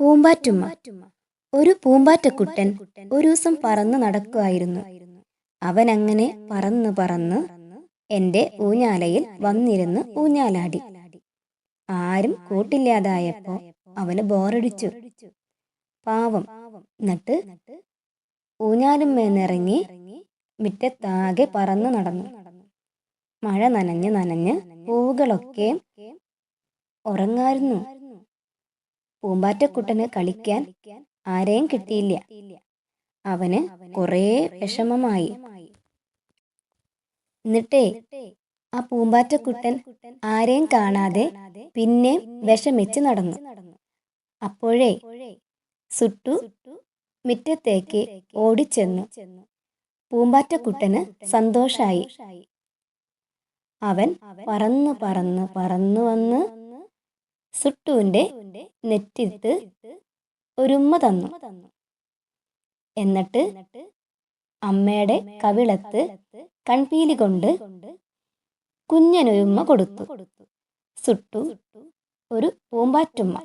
പൂമ്പാറ്റുമ്മ. ഒരു പൂമ്പാറ്റക്കുട്ടൻ ഒരു ദിവസം പറന്ന് നടക്കുമായിരുന്നു അവൻ അങ്ങനെ പറന്ന് പറന്ന് എന്റെ ഊഞ്ഞാലയിൽ വന്നിരുന്ന് ഊഞ്ഞാലാടി. ആരും കൂട്ടില്ലാതായപ്പോ അവന് ബോറടിച്ചു. പാവം. എന്നിട്ട് ഊഞ്ഞാലുമേന്നിറങ്ങി മുറ്റത്താകെ പറന്ന് നടന്നു. മഴ നനഞ്ഞ് നനഞ്ഞ് പൂവുകളൊക്കെ ഉറങ്ങായിരുന്നു. പൂമ്പാറ്റക്കുട്ടന് കളിക്കാൻ ആരെയും കിട്ടിയില്ല. അവന് കുറേ വിഷമമായി. എന്നിട്ടേ ആ പൂമ്പാറ്റക്കുട്ടൻ ആരെയും കാണാതെ പിന്നെ വിഷമിച്ച് നടന്നു. അപ്പോഴേ സുട്ടു മുറ്റത്തേക്ക് ഓടിച്ചെന്നു. പൂമ്പാറ്റക്കുട്ടന് സന്തോഷായി. അവൻ പറന്നു പറന്ന് പറന്നു വന്ന് സുട്ടുവിന്റെ നെറ്റിത്ത് ഒരുമ്മ തന്നു. എന്നിട്ട് അമ്മയുടെ കവിളത്ത് കൺപീലി കൊണ്ട് കുഞ്ഞനൊരുമ്മ കൊടുത്തു. സുട്ടു ഒരു പൂമ്പാറ്റുമ്മ.